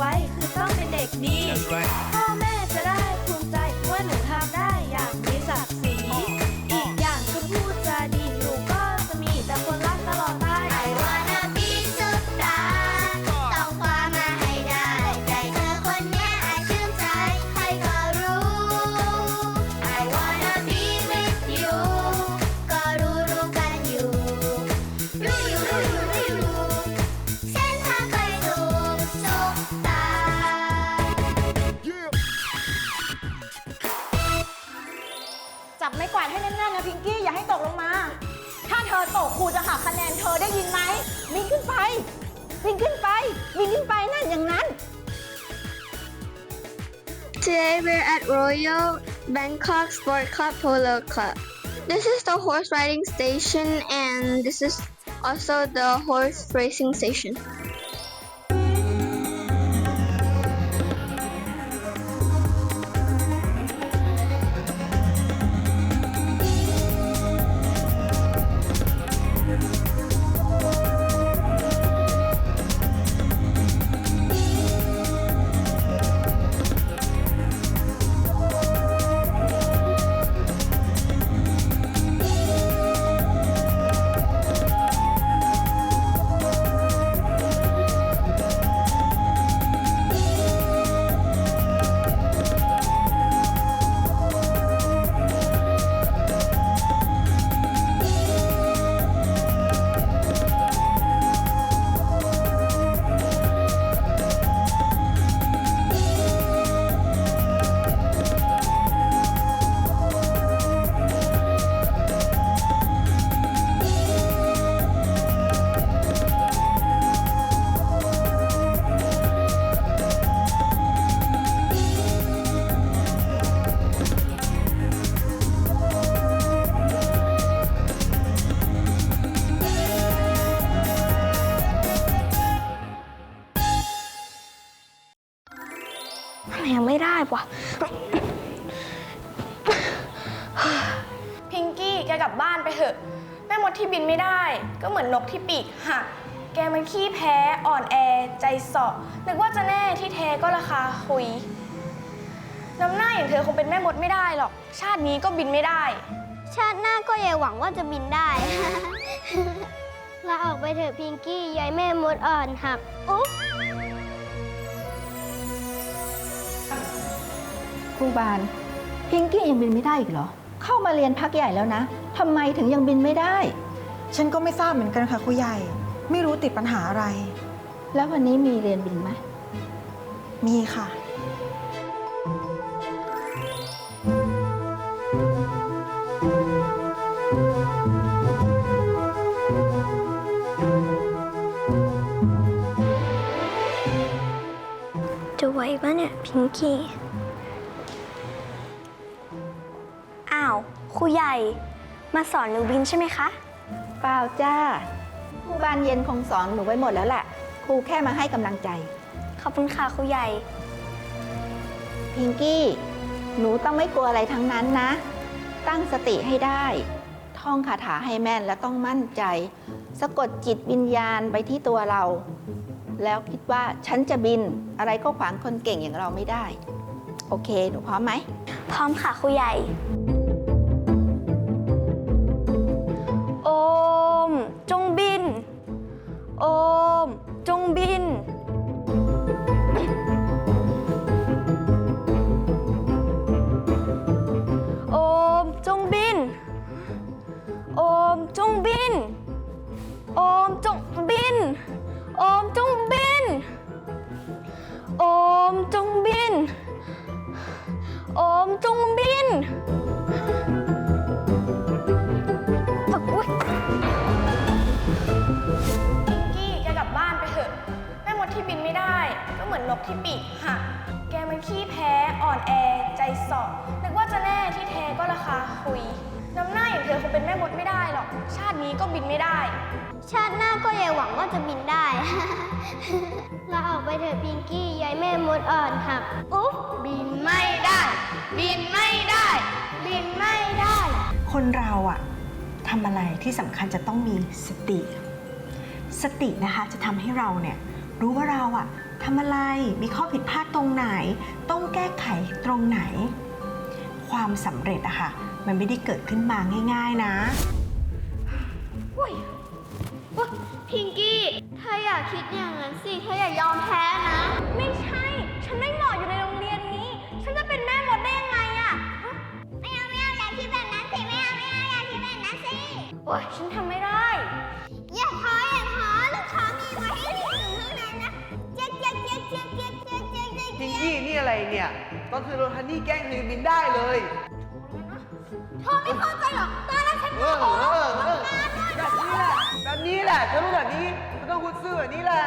ไว้คือต้องเป็นเด็กดี Today we're at Royal Bangkok Sport Club Polo Club. This is the horse riding station and this is also the horse racing station. ยังไม่ได้ว่ะ พิงกี้แกกลับบ้านไปเถอะ แม่มดที่บินไม่ได้ ก็เหมือนนกที่ปีกหัก แกมันขี้แพ้อ่อนแอใจเสาะนึกว่าจะแน่ที่แท้ก็ราคาคุย น้ำหน้าอย่างเธอคงเป็นแม่มดไม่ได้หรอก ชาตินี้ก็บินไม่ได้ ชาติหน้าก็อย่าหวังว่าจะบินได้ ลาออกไปเถอะพิงกี้ยายแม่มดอ่อนหักอุ๊บ ครูบาลพิงกี้ยังบินไม่ได้อีกเหรอ เข้ามาเรียนพักใหญ่แล้วนะทำไมถึงยังบินไม่ได้ ฉันก็ไม่ทราบเหมือนกันค่ะครูใหญ่ ไม่รู้ติดปัญหาอะไร แล้ววันนี้มีเรียนบินไหมมีค่ะ จะไหวปะเนี่ยพิงกี้ ครูใหญ่มาสอนหนูบินใช่ไหมคะ เปล่าจ้าครูบาลเย็นคงสอนหนูไว้หมดแล้วแหละครูแค่มาให้กำลังใจ ขอบคุณค่ะครูใหญ่ พิงกี้ หนูต้องไม่กลัวอะไรทั้งนั้นนะ ตั้งสติให้ได้ ท่องคาถาให้แม่นและต้องมั่นใจ สะกดจิตวิญญาณไปที่ตัวเรา แล้วคิดว่าฉันจะบินอะไรก็ขวางคนเก่งอย่างเราไม่ได้ โอเค หนูพร้อมไหม พร้อมค่ะครูใหญ่ ที่บินไม่ได้ ก็เหมือนนกที่ปีกหัก แกมันขี้แพ้อ่อนแอ ใจเสาะนึกว่าจะแน่ที่แท้ก็ราคาคุย น้ำหน้าอย่างเธอคงเป็นแม่มดไม่ได้หรอก ชาตินี้ก็บินไม่ได้ ชาติหน้าก็อย่าหวังว่าจะบินได้ลาออกไปเถอะพิงกี้ยายแม่มดอ่อนหักอุ๊บบินไม่ได้ บินไม่ได้ บินไม่ได้ คนเราอะทำอะไรที่สำคัญจะต้องมีสติ สตินะคะจะทำให้เราเนี่ย รู้ว่าเราอะทำอะไรมีข้อผิดพลาดตรงไหน ต้องแก้ไขตรงไหน ความสำเร็จอะค่ะ มันไม่ได้เกิดขึ้นมาง่าย ๆนะพิงกี้ เธออย่าคิดอย่างนั้นสิ เธออย่ายอมแพ้นะ ไม่ใช่ ฉันไม่เหมาะอยู่ในโรงเรียนนี้ ฉันจะเป็นแม่มดได้ยังไงอะไม่เอาไม่เอาอย่าคิดแบบนั้นสิไม่เอาไม่เอาอย่าคิดแบบนั้นสิ โอ๊ยฉันทำไม่ได้ เนี่ย ตอนคือโดนฮันนี่แกล้งเธอบินได้เลย เธอไม่เข้าใจหรอกตอนนั้นฉันเออเออเออแบบนี้แหละ แบบนี้แหละเธอรู้แบบนี้เธอต้องพูดซื่อแบบนี้แหละ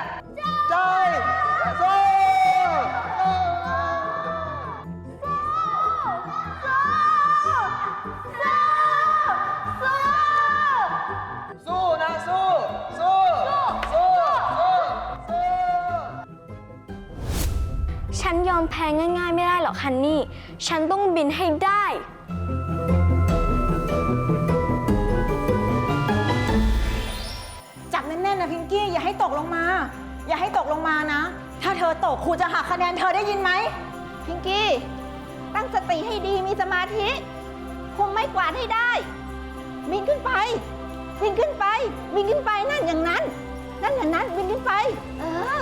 ไม่ได้หรอกฮันนี่ ฉันต้องบินให้ได้ จับแน่นๆนะพิงกี้อย่าให้ตกลงมา อย่าให้ตกลงมานะ ถ้าเธอตกครูจะหักคะแนนเธอได้ยินไหม พิงกี้ ตั้งสติให้ดีมีสมาธิ คุมไม่กวาดให้ได้ บินขึ้นไป บินขึ้นไป บินขึ้นไปนั่นอย่างนั้น นั่นอย่างนั้นบินขึ้นไป เออ